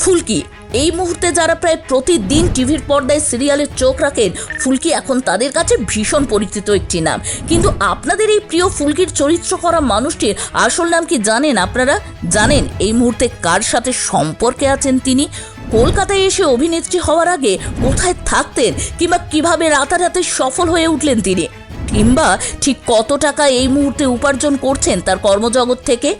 ফুলকি। এই মুহূর্তে যারা প্রায় প্রতিদিন টিভির পর্দায় সিরিয়ালের চোখ রাখেন, ফুলকি এখন তাদের কাছে ভীষণ পরিচিত একটি নাম। কিন্তু আপনাদের এই প্রিয় ফুলকির চরিত্র করা মানুষটির আসল নাম কি জানেন আপনারা? জানেন এই মুহূর্তে কার সাথে সম্পর্কে আছেন তিনি? কলকাতায় এসে অভিনেত্রী হওয়ার আগে কোথায় থাকতেন কিংবা কীভাবে রাতারাতি সফল হয়ে উঠলেন তিনি? কিংবা ঠিক কত টাকা এই মুহূর্তে উপার্জন করছেন তার কর্মজগৎ থেকে?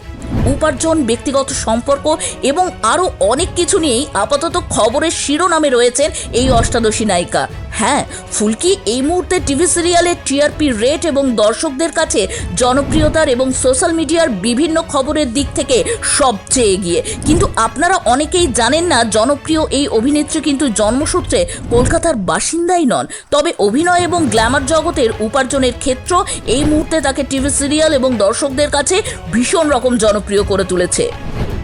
উপার্জন, ব্যক্তিগত সম্পর্ক এবং আরও অনেক কিছু নিয়েই আপাতত খবরের শিরোনামে রয়েছেন এই অষ্টাদশী নায়িকা। হ্যাঁ ফুলকি এই মুহূর্তে টিভি সিরিয়ালের টিআরপি রেট এবং দর্শকদের কাছে জনপ্রিয়তার এবং সোশ্যাল মিডিয়ার বিভিন্ন খবরের দিক থেকে সবচেয়ে এগিয়ে। কিন্তু আপনারা অনেকেই জানেন না, জনপ্রিয় এই অভিনেত্রী কিন্তু জন্মসূত্রে কলকাতার বাসিন্দাই নন। তবে অভিনয় এবং গ্ল্যামার জগতের উপার্জনের ক্ষেত্র এই মুহূর্তে তাকে টিভি সিরিয়াল এবং দর্শকদের কাছে ভীষণ রকম জনপ্রিয় করে তুলেছে।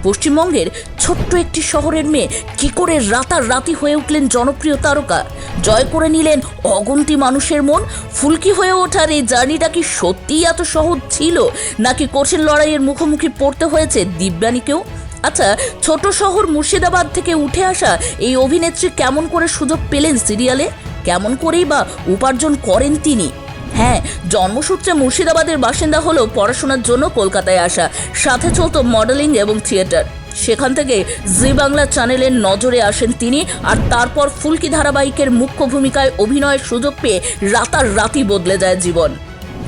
পশ্চিমবঙ্গের ছোট্ট একটি শহরের মেয়ে কি করে রাতারাতি হয়ে উঠলেন জনপ্রিয় তারকা? জয় করে নিলেন অগন্তি মানুষের মন? ফুলকি হয়ে ওঠার এই জার্নিটা কি সত্যিই এত সহজ ছিল? নাকি কঠিন লড়াইয়ের মুখোমুখি পড়তে হয়েছে দিব্যানীকেও? আচ্ছা ছোট শহর মুর্শিদাবাদ থেকে উঠে আসা এই অভিনেত্রী কেমন করে সুযোগ পেলেন সিরিয়ালে? কেমন করেই বা উপার্জন করেন তিনি? হ্যাঁ জন্মসূত্রে মুর্শিদাবাদের বাসিন্দা হলেও পড়াশোনার জন্য কলকাতায় আসা। সাথে চলত মডেলিং এবং থিয়েটার। সেখান থেকে জি বাংলা চ্যানেলের নজরে আসেন তিনি আর তারপর ফুলকি ধারাবাহিকের মুখ্য ভূমিকায় অভিনয়ের সুযোগ পেয়ে রাতারাতি বদলে যায় জীবন।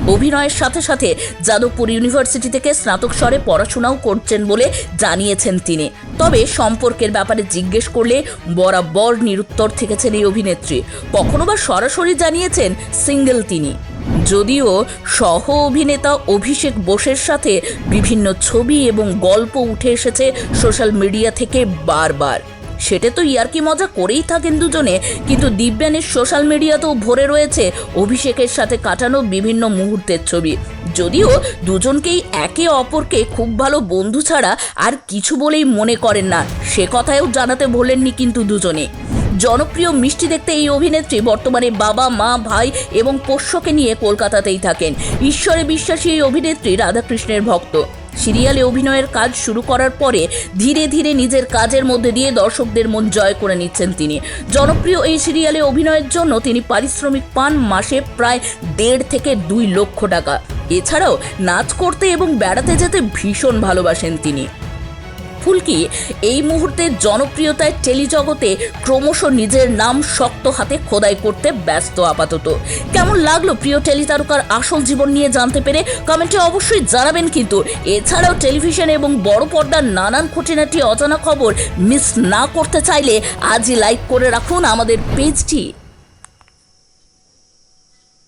অভিনয়ের সাথে সাথে যাদবপুর ইউনিভার্সিটি থেকে স্নাতক স্তরে পড়াশোনাও করছেন বলে জানিয়েছেন তিনি। তবে সম্পর্কের ব্যাপারে জিজ্ঞেস করলে বরাবর নিরুত্তর থেকেছেন এই অভিনেত্রী। কখনো বা সরাসরি জানিয়েছেন সিঙ্গেল তিনি। যদিও সহ অভিনেতা অভিষেক বোসের সাথে বিভিন্ন ছবি এবং গল্প উঠে এসেছে সোশ্যাল মিডিয়া থেকে বারবার। সেটা তো ইয়ার্কি মজা করেই থাকেন দুজনে, কিন্তু দিব্যানের সোশ্যাল মিডিয়াতেও ভরে রয়েছে অভিষেকের সাথে কাটানো বিভিন্ন মুহূর্তের ছবি। যদিও দুজনকেই একে অপরকে খুব ভালো বন্ধু ছাড়া আর কিছু বলেই মনে করেন না, সে কথায়ও জানাতে ভোলেননি কিন্তু দুজনে। জনপ্রিয় মিষ্টি দেখতে এই অভিনেত্রী বর্তমানে বাবা, মা, ভাই এবং পোষ্যকে নিয়ে কলকাতাতেই থাকেন। ঈশ্বরে বিশ্বাসী এই অভিনেত্রী রাধাকৃষ্ণের ভক্ত। সিরিয়ালে অভিনয়ের কাজ শুরু করার পরে ধীরে ধীরে নিজের কাজের মধ্যে দিয়ে দর্শকদের মন জয় করে নিচ্ছেন তিনি। জনপ্রিয় এই সিরিয়ালে অভিনয়ের জন্য তিনি পারিশ্রমিক পান মাসে প্রায় দেড় থেকে দুই লক্ষ টাকা। এছাড়াও নাচ করতে এবং বেড়াতে যেতে ভীষণ ভালোবাসেন তিনি। ফুলকি এই মুহূর্তে জনপ্রিয়তায় টেলিজগতে ক্রমশ নিজের নাম শক্ত হাতে খোদাই করতে ব্যস্ত আপাতত। কেমন লাগল প্রিয় টেলি তারকার আসল জীবন নিয়ে জানতে পেরে? কমেন্টে অবশ্যই জানাবেন কিন্তু। এছাড়াও টেলিভিশন এবং বড় পর্দার নানান খুঁটিনাটি অজানা খবর মিস না করতে চাইলে আজই লাইক করে রাখুন আমাদের পেজটি।